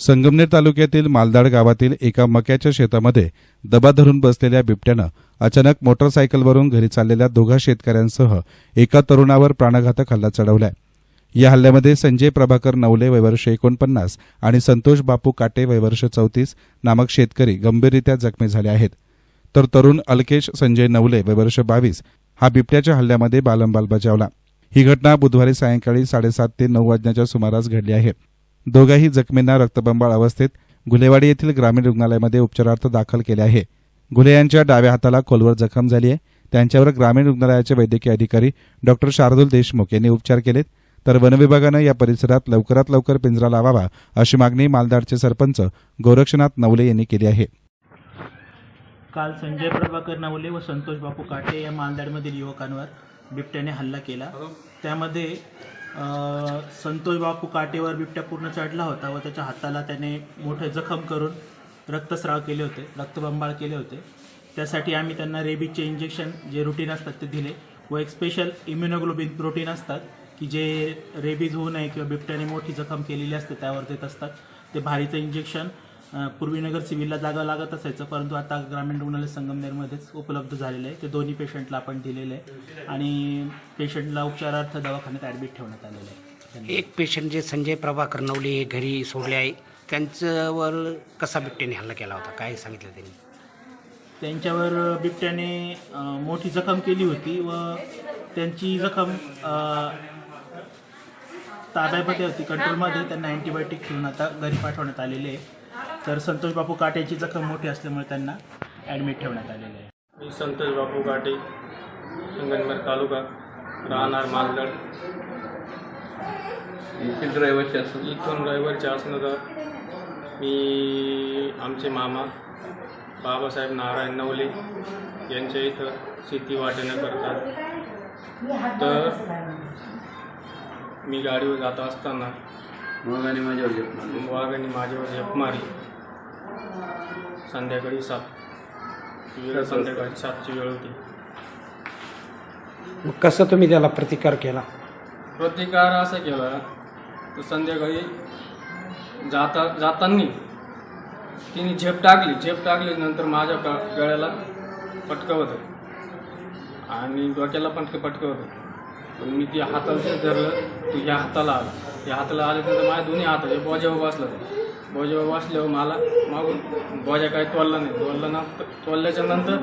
संगमनेर तालुक्यातील मालदाड गावातील एका मक्याच्या शेतामध्ये दबा धरून बसलेल्या बिबट्यानं अचानक मोटरसायकलवरून घरी चाललेल्या दोघा शेतकऱ्यांसह एका तरुणावर प्राणघातक हल्ला चढवलाय. या हल्ल्यामध्ये संजय प्रभाकर नवले वयवर्ष एकोणपन्नास आणि संतोष बापू काटे वयवर्ष चौतीस नामक शेतकरी गंभीररित्या जखमी झाले आहेत. तर तरुण अल्केश संजय नवले वयवर्ष बावीस हा बिबट्याच्या हल्ल्यामध्ये बालंबाल बजावला. ही घटना बुधवारी सायंकाळी साडेसात ते नऊ वाजण्याच्या सुमारास घडली आहे. दोघाही जखमींना रक्तबंबाळ अवस्थेत गुलेवाडी येथील ग्रामीण रुग्णालयामध्ये उपचारार्थ दाखल केले आहे. घुले यांच्या डाव्या हाताला खोलवर जखम झाली आहे. त्यांच्यावर ग्रामीण रुग्णालयाचे वैद्यकीय अधिकारी डॉक्टर शार्दूल देशमुख यांनी उपचार केलेत. तर वनविभागानं या परिसरात लवकरात लवकर पिंजरा लावावा अशी मागणी मालदाडचे सरपंच गोरक्षनाथ नवले यांनी केली आहे. काल संजय प्रभाकर नवले व संतोष बापू काटे या मालदाडमधील युवकांवर बिबट्याने हल्ला केला. त्यामध्ये संतोष बापू काटेवर बिबट्या पूर्ण चढला होता व त्याच्या हाताला त्याने मोठे जखम करून रक्तस्राव केले होते रक्तबंबाळ केले होते. त्यासाठी आम्ही त्यांना रेबीजचे इंजेक्शन जे रुटीन असतात ते दिले व एक स्पेशल इम्युनोग्लोबिन प्रोटीन असतात की जे रेबीज होऊ नये किंवा बिबट्याने मोठी जखम केलेली असते त्यावर देत असतात. ते भारीचं इंजेक्शन पूर्वीनगर सिव्हिलला जागा लागत असायचं परंतु आता ग्रामीण रुग्णालय संगमनेरमध्येच उपलब्ध झालेलं आहे. ते दोन्ही पेशंटला आपण दिलेलं आहे. आणि पेशंटला उपचारार्थ दवाखान्यात ॲडमिट ठेवण्यात आलेलं आहे. एक पेशंट जे संजय प्रभाकर नवले हे घरी सोडले आहे त्यांच्यावर कसा बिबट्याने हल्ला केला होता? काय सांगितलं त्यांनी? त्यांच्यावर बिबट्याने अ, मोठी जखम केली होती व त्यांची जखम अ, ताब्यामध्ये होती. कंट्रोलमध्ये त्यांना अँटीबायोटिक घेऊन आता घरी पाठवण्यात आलेले आहे. तर संतोष बापू काट्याची जखम मोठी असल्यामुळे त्यांना ॲडमिट ठेवण्यात आलेले आहे. मी संतोष बापू गाटे संगमनेर तालुका राहणार मालदड. येथील ड्रायव्हरचे असं इथून ड्रायव्हरचे असणं मी आमचे मामा बाबासाहेब नारायण नवले यांच्या इथं शेती वाटणं करतात. तर मी गाडीवर जात असताना आणि माझ्यावर घेतला वाघाने माझ्यावर झेप मारी संध्याकाळी सात. वेळ संध्याकाळी सातची वेळ होती. मग कसं तुम्ही त्याला प्रतिकार केला? प्रतिकार असा केला तर संध्याकाळी जाता जाताना तिने झेप टाकली. झेप टाकली नंतर माझ्या का गळ्याला पटकं होतं. आणि डोक्याला पण पटकं होतं. पण मी ती हाताला धरलं तर ह्या हाताला आलं. या हाताला आले तर माझ्या दोन्ही हात बोजावर बसलं बोजा वाचल्यावर मला मागून बोजा काही तोडला नाही. तोडला ना तोडल्याच्या नंतर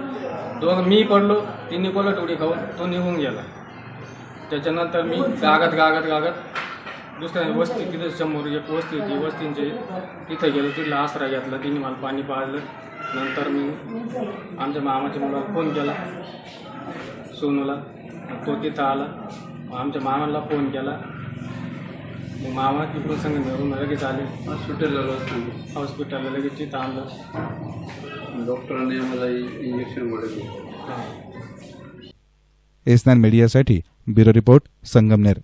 दोघं मी पडलो तिने पडलं उडी खाऊन. तो निघून गेला. त्याच्यानंतर मी गागत गागत गागत दुसऱ्या वस्ती तिथे समोर एक वस्ती होती. वस्तींचे तिथं गेलो तिथला आसरा घेतला. तिने मला पाणी पाळलं नंतर मी आमच्या मामाच्या मुलाला फोन केला सोनूला. तो तिथं आला. मग आमच्या मामाला फोन केला. मग मामा तिकडून संग मिळून लगेच आले हॉस्पिटलला असताना हॉस्पिटलला लगेच तिथं आणलं डॉक्टरांनी आम्हाला इंजेक्शन गोळ्या हां। एस नाईन मीडियासाठी ब्युरो रिपोर्ट संगमनेर.